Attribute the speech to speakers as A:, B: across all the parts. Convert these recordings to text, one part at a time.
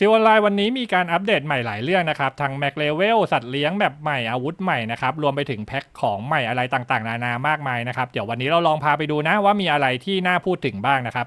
A: ซิลไลน์วันนี้มีการอัปเดตใหม่หลายเรื่องนะครับทั้งแม็กเลเวลสัตว์เลี้ยงแบบใหม่อาวุธใหม่นะครับรวมไปถึงแพ็คของใหม่อะไรต่างๆ นานามากมายนะครับเดี๋ยววันนี้เราลองพาไปดูนะว่ามีอะไรที่น่าพูดถึงบ้างนะครับ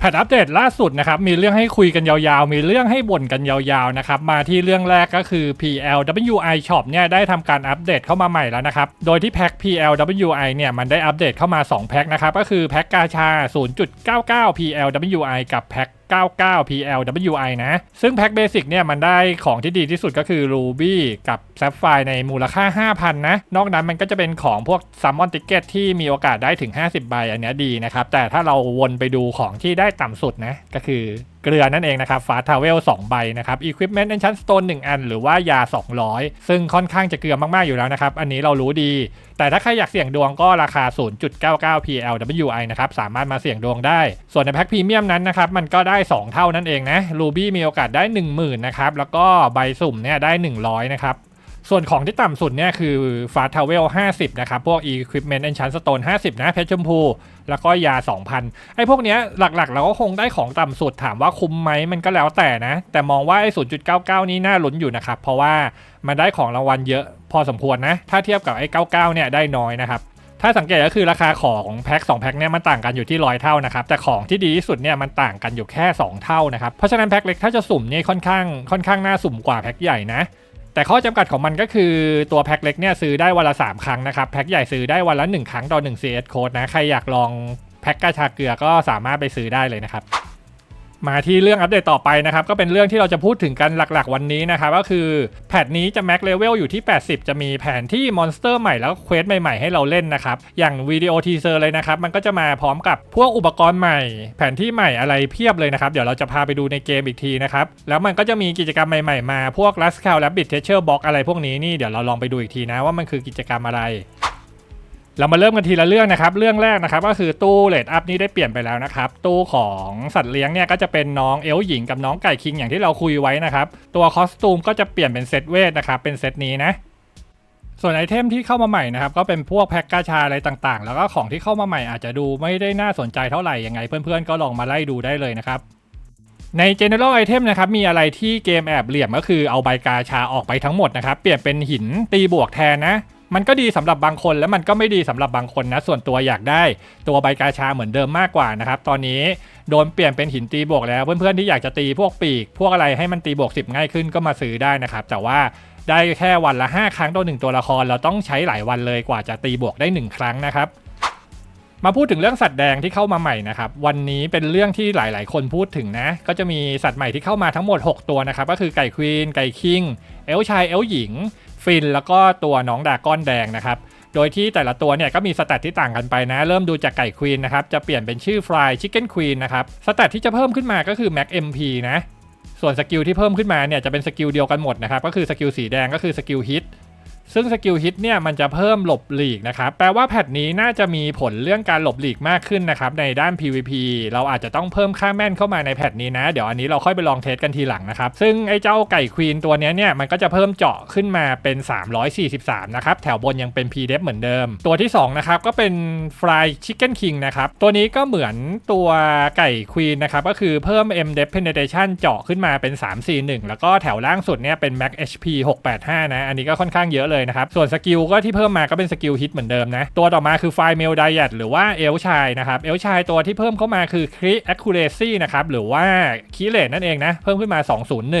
A: แพทอัปเดตล่าสุดนะครับ มีเรื่องให้คุยกันยาวๆ มีเรื่องให้บ่นกันยาวๆนะครับ มาที่เรื่องแรกก็คือ PLWI Shop เนี่ยได้ทำการอัปเดตเข้ามาใหม่แล้วนะครับ โดยที่แพ็ค PLWI เนี่ยมันได้อัปเดตเข้ามา 2 แพ็คนะครับ ก็คือแพ็คกาชา 0.99 PLWI กับแพ็ค 99 PLWI นะ ซึ่งแพ็คเบสิกเนี่ยมันได้ของที่ดีที่สุดก็คือ Ruby กับ Sapphire ในมูลค่า 5,000 นะ นอกนั้นมันก็จะเป็นของพวก Summon Ticket ที่มีโอกาสได้ถึง 50 ใบอันเนี้ยดีนะครับ แต่ถ้าเราวนไปดูของที่ได้ต่ำสุดนะก็คือเกลือนั่นเองนะครับฟาทาวเวล2ใบนะครับ Equipment Enchant Stone 1 อัน หรือว่ายา 200 ซึ่งค่อนข้างจะเกลือมาก ๆ อยู่แล้วนะครับ อันนี้เรารู้ดี แต่ถ้าใครอยากเสี่ยงดวงก็ราคา 0.99 PLWI นะครับสามารถมาเสี่ยงดวงได้ ส่วนในแพ็คพรีเมียมนั้นนะครับมันก็ได้ 2 เท่านั่นเองนะรูบี้มีโอกาสได้ 10,000นะครับแล้วก็ใบสุ่มเนี่ยได้ 100นะครับ ส่วนของที่ต่ำสุดเนี่ยคือฟาทาวเวล50 นะครับ พวก Equipment Enchant Stone 50 นะ เพชรชมพู แล้วก็ยา 2,000 ไอ้พวกเนี้ยหลักๆ เราก็คงได้ของต่ำสุดถามว่าคุ้มไหมมันก็แล้วแต่นะ แต่มองว่าไอ้0.99 นี้น่าลุ้นอยู่นะครับ เพราะว่ามันได้ของรางวัลเยอะพอสมควรนะ ถ้าเทียบกับไอ้ 99 เนี่ยได้น้อยนะครับถ้าสังเกตก็คือราคาของแพ็ค2แพ็คเนี่ยมันต่างกันอยู่ที่ร้อยเท่านะครับแต่ของที่ดีที่สุดเนี่ยมันต่างกันอยู่แค่ 2 เท่านะครับเพราะฉะนั้นแพ็คเล็กถ้าจะสุ่มเนี่ยค่อนข้างค่อนข้างน่าสุ่มกว่าแพ็คใหญ่นะ แต่ข้อจำกัดของมันก็คือตัวแพ็คเล็กเนี่ยซื้อได้วันละ 3 ครั้งนะครับ แพ็คใหญ่ซื้อได้วันละ 1 ครั้งต่อ1 CS code นะ ใครอยากลองแพ็คกระชาเกลือก็สามารถไปซื้อได้เลยนะครับ มาที่เรื่องอัปเดตต่อไปนะครับ ก็เป็นเรื่องที่เราจะพูดถึงกันหลักๆ วันนี้นะครับก็คือแพทนี้จะแม็กเลเวลอยู่ที่ 80 จะมีแผนที่มอนสเตอร์ใหม่แล้วเควสใหม่ๆให้เราเล่นนะครับ อย่างวิดีโอทีเซอร์เลยนะครับ มันก็จะมาพร้อมกับพวกอุปกรณ์ใหม่ แผนที่ใหม่อะไรเพียบเลยนะครับ เดี๋ยวเราจะพาไปดูในเกมอีกทีนะครับ แล้วมันก็จะมีกิจกรรมใหม่ๆมาพวก Last Call Rabbit Treasure Box อะไรพวกนี้นี่เดี๋ยวเราลองไปดูอีกทีนะว่ามันคือกิจกรรมอะไร เรามาเริ่มกันทีละเรื่องนะครับเรื่องแรกนะครับก็คือตู้เลดอัพนี้ได้เปลี่ยนไปแล้วนะครับตู้ของสัตว์เลี้ยงเนี่ยก็จะเป็นน้องเอลหญิงกับน้องไก่คิงอย่างที่เราคุยไว้นะครับตัวคอสตูมก็จะเปลี่ยนเป็นเซตเวทนะครับเป็นเซตนี้นะส่วนไอเทมที่เข้ามาใหม่นะครับก็เป็นพวกแพ็กกาชาอะไรต่างๆ แล้วก็ของที่เข้ามาใหม่อาจจะดูไม่ได้น่าสนใจเท่าไหร่ยังไง เพื่อนๆก็ลองมาไล่ดูได้เลยนะครับใน General Item นะครับมีอะไรที่เกมแอบเหลี่ยมก็คือเอาใบกาชาออกไปทั้งหมดนะครับเปลี่ยนเป็นหินตีบวกแทนนะ มันก็ดีสำหรับบางคนแล้วมันก็ไม่ดีสำหรับบางคนนะ ส่วนตัวอยากได้ตัวใบกาชาเหมือนเดิมมากกว่านะครับ ตอนนี้โดนเปลี่ยนเป็นหินตีบวกแล้ว เพื่อนๆที่อยากจะตีพวกปีก พวกอะไรให้มันตีบวก 10 ง่ายขึ้นก็มาซื้อได้นะครับ แต่ว่าได้แค่วันละ 5 ครั้งต่อหนึ่งตัวละคร เราต้องใช้หลายวันเลยกว่าจะตีบวกได้ 1 ครั้งนะครับมาพูดถึงเรื่องสัตว์แดงที่เข้ามาใหม่นะครับวันนี้เป็นเรื่องที่หลาย ๆ คนพูดถึงนะ ก็จะมีสัตว์ใหม่ที่เข้ามาทั้งหมด 6 ตัวนะครับก็คือไก่ควีนไก่คิง เอลชายเอลหญิง ฟินแล้วก็ตัวน้องดาก้อนแดงนะครับโดยที่แต่ละตัวเนี่ยก็มีสแตทที่ต่างกันไปนะ เริ่มดูจากไก่ควีนนะครับ จะเปลี่ยนเป็นชื่อฟรายชิคเก้นควีนนะครับ สแตทที่จะเพิ่มขึ้นมาก็คือแม็กเอ็มพีนะ ส่วนสกิลที่เพิ่มขึ้นมาเนี่ยจะเป็นสกิลเดียวกันหมดนะครับ ก็คือสกิลสีแดงก็คือสกิลฮิต ซึ่งสกิลฮิตเนี่ยมันจะเพิ่มหลบหลีกนะครับแปลว่าแพทนี้น่าจะมีผลเรื่องการหลบหลีกมากขึ้นนะครับในด้าน PVP เราอาจจะต้องเพิ่มค่าแม่นเข้ามาในแพทนี้นะ เดี๋ยวอันนี้เราค่อยไปลองเทสกันทีหลังนะครับซึ่งไอ้เจ้าไก่ควีนตัวนี้เนี่ยมันก็จะเพิ่มเจาะขึ้นมาเป็น 343 นะครับแถวบนยังเป็น p d e f เหมือนเดิม ตัวที่2นะครับก็เป็น Fry Chicken King นะครับตัวนี้ก็เหมือนตัวไก่ควีนนะครับก็คือเพิ่ม M d e p Penetration เจาะขึ้นมาเป็น 341 แล้วก็แถวล่างสุดเนี่ยเป็น Max HP 685 นะอันนี้ก็ค่อนข้างเยอะเลยนะครับ ส่วนสกิลก็ที่เพิ่มมาก็เป็นสกิลฮิตเหมือนเดิมนะ ตัวต่อมาคือไฟเมลไดแอหรือว่าเอลชายนะครับเอลชายตัวที่เพิ่มเข้ามาคือคริแอคคูเรซี่นะครับหรือว่าคิเลตนั่นเองนะเพิ่มขึ้นมา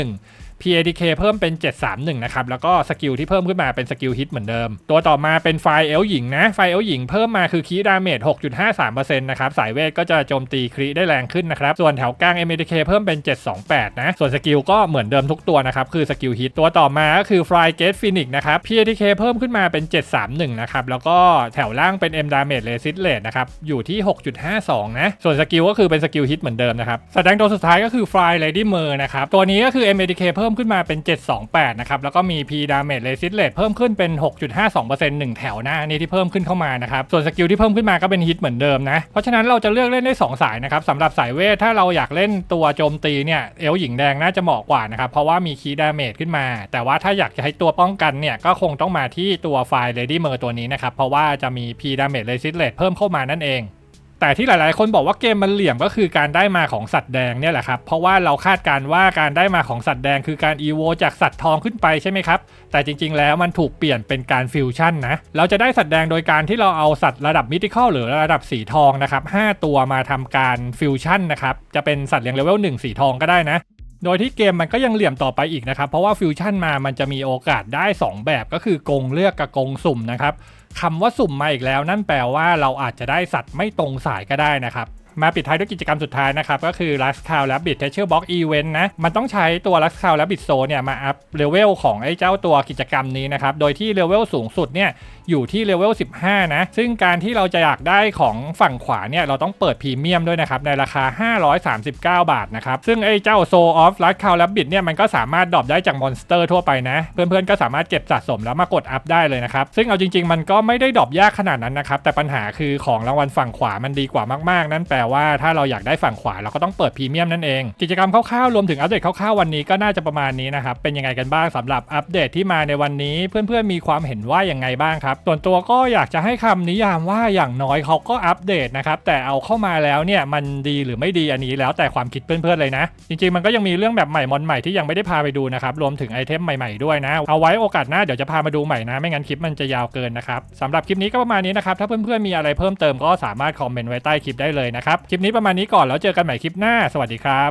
A: 201 PADK เพิ่มเป็น 731 นะครับ แล้วก็สกิลที่เพิ่มขึ้นมาเป็นสกิลฮิตเหมือนเดิม ตัวต่อมาเป็นไฟเอลหญิงนะ ไฟเอลหญิงเพิ่มมาคือคีดาเมจ6.53%นะครับ สายเวทก็จะโจมตีครีได้แรงขึ้นนะครับ ส่วนแถวกลาง MADK เพิ่มเป็น 728 นะ ส่วนสกิลก็เหมือนเดิมทุกตัวนะครับ คือสกิลฮิตตัวต่อมาก็คือ Fly Gate Phoenix นะครับ PADK เพิ่มขึ้นมาเป็น 731 นะครับ แล้วก็แถวล่างเป็น M Damage Resist Rate นะครับ อยู่ที่ 6.52 นะ ส่วนสกิลก็คือเป็นสกิลฮิตเหมือนเดิมนะครับแสดงตัวสุดท้ายก็คือ Fly Lady Mer นะครับตัวนี้ก็คือ MADK เพิ่มมขึ้นมาเป็น 728 นะครับ แล้วก็มี P damage resist เพิ่มขึ้นเป็น 6.52%หนึ่งแถวหนะอันนี่ที่เพิ่มขึ้นเข้ามานะครับ ส่วนสกิลที่เพิ่มขึ้นมาก็เป็นฮิตเหมือนเดิมนะ เพราะฉะนั้นเราจะเลือกเล่นได้ 2 สายนะครับสำหรับสายเวทถ้าเราอยากเล่นตัวโจมตีเนี่ยเอลหญิงแดงน่าจะเหมาะกว่านะครับเพราะว่ามีคีดาเมจขึ้นมา แต่ว่าถ้าอยากจะให้ตัวป้องกันเนี่ยก็คงต้องมาที่ตัวไฟล์ Lady m e r ตัวนี้นะครับเพราะว่าจะมี P damage resist เพิ่มเข้ามานั่นเอง แต่ที่หลายๆ คนบอกว่าเกมมันเหลี่ยมก็คือการได้มาของสัตว์แดงเนี่ยแหละครับ เพราะว่าเราคาดการว่าการได้มาของสัตว์แดงคือการอีโวจากสัตว์ทองขึ้นไปใช่ไหมครับ แต่จริงๆ แล้วมันถูกเปลี่ยนเป็นการฟิวชั่นนะ เราจะได้สัตว์แดงโดยการที่เราเอาสัตว์ระดับมิติคอลหรือระดับสีทองนะครับ5ตัวมาทำการฟิวชั่นนะครับ จะเป็นสัตว์เลี้ยงเลเวล1สีทองก็ได้นะ โดยที่เกมมันก็ยังเหลี่ยมต่อไปอีกนะครับ เพราะว่าฟิวชั่นมามันจะมีโอกาสได้ 2 แบบก็คือกงเลือกกับกงสุ่มนะครับคำว่าสุ่มมาอีกแล้ว นั่นแปลว่าเราอาจจะได้สัตว์ไม่ตรงสายก็ได้นะครับ มาปิดท้ายด้วยกิจกรรมสุดท้ายนะครับ ก็คือ Last Cow Rabbit Treasure Box Event นะ มันต้องใช้ตัว Last Cow Rabbit Zone เนี่ยมาอัพเลเวลของไอ้เจ้าตัวกิจกรรมนี้นะครับ โดยที่เลเวลสูงสุดเนี่ยอยู่ที่เลเวล 15 นะ ซึ่งการที่เราจะอยากได้ของฝั่งขวาเนี่ย เราต้องเปิดพรีเมียมด้วยนะครับ ในราคา 539 บาทนะครับ ซึ่งไอ้เจ้า Soul of Last Cow Rabbit เนี่ยมันก็สามารถดรอปได้จากมอนสเตอร์ทั่วไปนะ เพื่อนๆก็สามารถเก็บสะสมแล้วมากดอัพได้เลยนะครับ ซึ่งเอาจริง ๆ มันก็ไม่ได้ดรอปยากขนาดนั้นนะครับแต่ปัญหาคือของรางวัลฝั่งขวามันดีกว่ามากๆ นั่นแปลว่าถ้าเราอยากได้ฝั่งขวาเราก็ต้องเปิดพรีเมียมนั่นเอง กิจกรรมคร่าวๆรวมถึงอัปเดตคร่าวๆวันนี้ก็น่าจะประมาณนี้นะครับ เป็นยังไงกันบ้างสำหรับอัปเดตที่มาในวันนี้ เพื่อนๆมีความเห็นว่าอย่างไงบ้างครับ ส่วนตัวก็อยากจะให้คำนิยามว่าอย่างน้อยเขาก็อัปเดตนะครับแต่เอาเข้ามาแล้วเนี่ยมันดีหรือไม่ดีอันนี้แล้วแต่ความคิดเพื่อนๆเลยนะ จริงๆมันก็ยังมีเรื่องแบบใหม่มอนใหม่ที่ยังไม่ได้พาไปดูนะครับรวมถึงไอเทมใหม่ๆด้วยนะ เอาไว้โอกาสหน้าเดี๋ยวจะพามาดูใหม่นะ ไม่งั้นคลิปมันจะยาวเกินนะครับสำหรับคลิปนี้ก็ประมาณนี้นะครับถ้าเพื่อนๆมีอะไรเพิ่มเติมก็สามารถคอมเมนต์ไว้ใต้คลิปได้เลยนะครับ คลิปนี้ประมาณนี้ก่อนแล้วเจอกันใหม่คลิปหน้า สวัสดีครับ